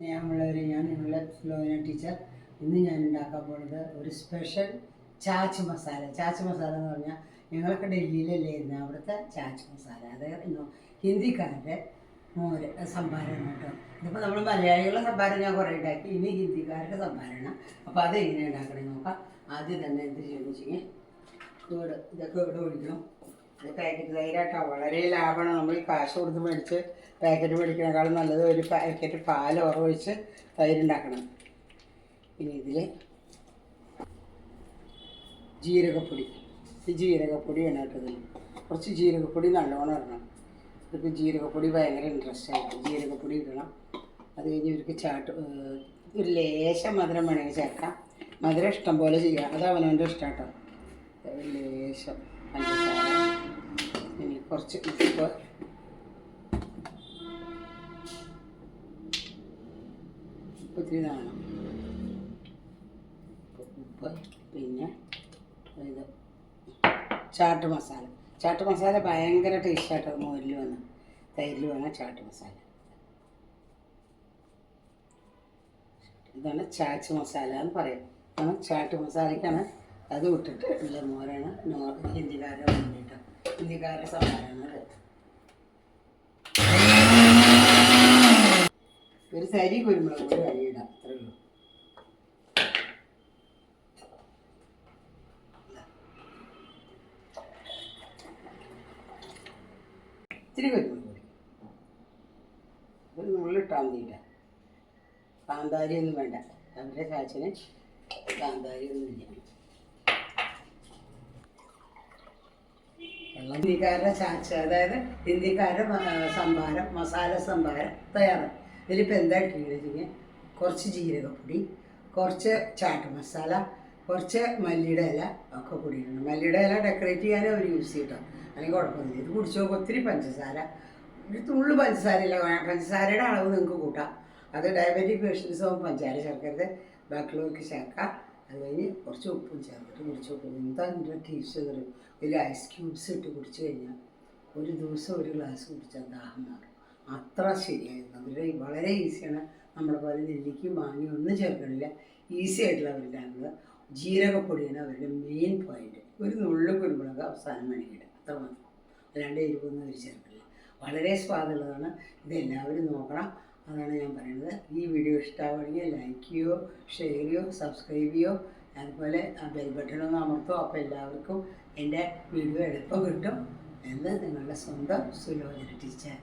സ്നേഹമുള്ളവരെ ഞാൻ നിങ്ങളുടെ ലോന ടീച്ചർ. ഇന്ന് ഞാൻ ഉണ്ടാക്കാൻ പോണത് ഒരു സ്പെഷ്യൽ ചാച്ച് മസാല. ചാച്ച് മസാല എന്ന് പറഞ്ഞാൽ ഞങ്ങളൊക്കെ ഡൽഹിയിലല്ലേ ഇരുന്ന അവിടുത്തെ ചാച്ച് മസാല. അതായത് ഹിന്ദിക്കാരുടെ മോര് സംഭാരണം കേട്ടോ. ഇതിപ്പോൾ നമ്മൾ മലയാളികളുടെ സംഭാരം ഞാൻ കുറേ ഉണ്ടാക്കി. ഇനി ഹിന്ദിക്കാരുടെ സംഭാരണം. അപ്പോൾ അത് എങ്ങനെ ഉണ്ടാക്കണമെന്ന് നോക്കാം. ആദ്യം തന്നെ എന്ത് ചെയ്യുന്നു വെച്ചെങ്കിൽ കേട് ഇതൊക്കെ ഇവിടെ ഒഴിക്കണം. പാക്കറ്റ് തൈരാട്ടോ. വളരെ ലാഭമാണ്. നമ്മൾ കാശ് കൊടുത്ത് മേടിച്ച് പാക്കറ്റ് മേടിക്കുന്നതിനേക്കാളും നല്ലത് ഒരു പാക്കറ്റ് പാൽ ഉറവൊഴിച്ച് തൈരുണ്ടാക്കണം. പിന്നെ ഇതിൽ ജീരകപ്പൊടി. ഈ ജീരകപ്പൊടി വേണം കുറച്ച് ജീരകപ്പൊടി നല്ലോണം ഇടണം. ഇവർക്ക് ജീരകപ്പൊടി ഭയങ്കര ഇൻട്രസ്റ്റ് ആയിരിക്കും ജീരകപ്പൊടി ഇടണം. അത് കഴിഞ്ഞ് ഇവർക്ക് ചാട്ട് ഒരു ലേശം മധുരം വേണമെങ്കിൽ ചേർക്കാം. മധുരം ഇഷ്ടം പോലെ ചെയ്യാം. അത് അവനവന്റെ ഇഷ്ടം കേട്ടോ. ലേശം പഞ്ചസാര. ഇനി കുറച്ച് ഉപ്പ്. ഒത്തിരി ഇത്തിരി ഉപ്പ് പിന്നെ ഇത് ചാട്ട് മസാല. ചാട്ട് മസാല ഭയങ്കര ടേസ്റ്റായിട്ട് മോരിൽ വന്ന് തൈരിൽ വന്ന ചാട്ട് മസാല. ഇതാണ് ചാച്ച് മസാല എന്ന് പറയും. ഇതാണ് ചാട്ട് മസാലയ്ക്കാണ് അത് വിട്ടിട്ട് ഉള്ള മോരാണ് ഹിന്ദിക്കാരുടെ സമ്മാനമാണ് അത് ഒരു സരി കുരുമുളക് പൊടി അരിയിടാം അത്രേ ഉള്ളൂ. ഇത്തിരി കുരുമുളക് പൊടി ഒരു നുള്ളിട്ടാൽ മതിയില്ല കാന്താരി ഒന്നും വേണ്ട. അവരുടെ കാച്ചിന് കാന്താരി ഒന്നും ഇല്ല. ഹിന്ദിക്കാരുടെ ചാച്ച അതായത് ഇന്ത്യക്കാരുടെ സംഭാരം മസാല സംഭാരം തയ്യാറാണ്. ഇതിലിപ്പോൾ എന്താ ഇട്ടിട്ടുണ്ടെങ്കിൽ കുറച്ച് ജീരകപ്പൊടി കുറച്ച് ചാട്ട് മസാല കുറച്ച് മല്ലിയുടെ ഇല ഒക്കെ ഇടണം മല്ലിയുടെ ഇല ഡെക്കറേറ്റ് ചെയ്യാനേ അവർ യൂസ് ചെയ്യട്ടോ. അല്ലെങ്കിൽ കുഴപ്പമൊന്നുമില്ല. ഇത് കുടിച്ചു നോക്കും ഒത്തിരി പഞ്ചസാര. ഒരു തുള്ളു പഞ്ചസാരയില്ല പഞ്ചസാരയുടെ അളവ് നിങ്ങൾക്ക് കൂട്ടാം. അത് ഡയബറ്റിക് പേഷ്യൻസ് ആകുമ്പോൾ പഞ്ചസാര ചേർക്കരുത് ബാക്കിയുള്ളവർക്ക് ചേർക്കാം അത് കഴിഞ്ഞ് കുറച്ച് ഉപ്പും ചേർത്തിട്ട് കുടിച്ച് നോക്കും എന്താ ഇതിന്റെ ടേസ്റ്റ് ഒരു ഐസ് ക്യൂബ്സ് ഇട്ട് കുടിച്ച് കഴിഞ്ഞാൽ ഒരു ദിവസം ഒരു ഗ്ലാസ് കുടിച്ചാൽ ദാഹം മാറും. അത്ര ശരിയായിരുന്നു. അവരുടെ വളരെ ഈസിയാണ് നമ്മുടെ പോലെ നെല്ലിക്കും മാങ്ങയും ഒന്നും ചേർക്കണില്ല. ഈസി ആയിട്ടുള്ള അവരുടെ അവരുണ്ടാകുന്നത് ജീരകപ്പൊടിയാണ് അവരുടെ മെയിൻ പോയിന്റ് ഒരു നുള്ളു കുരുമുളക് അവസാനം വേണമെങ്കിൽ അത്ര മാത്രം അല്ലാണ്ട് എരിവൊന്നും അവർ ചേർക്കില്ല വളരെ സ്വാദുള്ളതാണ്. ഇതെല്ലാവരും നോക്കണം. അതാണ് ഞാൻ പറയുന്നത്. ഈ വീഡിയോ ഇഷ്ടമാവുകയാണെങ്കിൽ ലൈക്ക് ചെയ്യോ ഷെയർ ചെയ്യോ സബ്സ്ക്രൈബ് ചെയ്യോ അതുപോലെ ആ ബെൽ ബട്ടൺ ഒന്ന് അമർത്തോ. അപ്പോൾ എല്ലാവർക്കും എന്റെ വീഡിയോ എളുപ്പം കിട്ടും എന്ന് നിങ്ങളുടെ സ്വന്തം സുലോചന ടീച്ചർ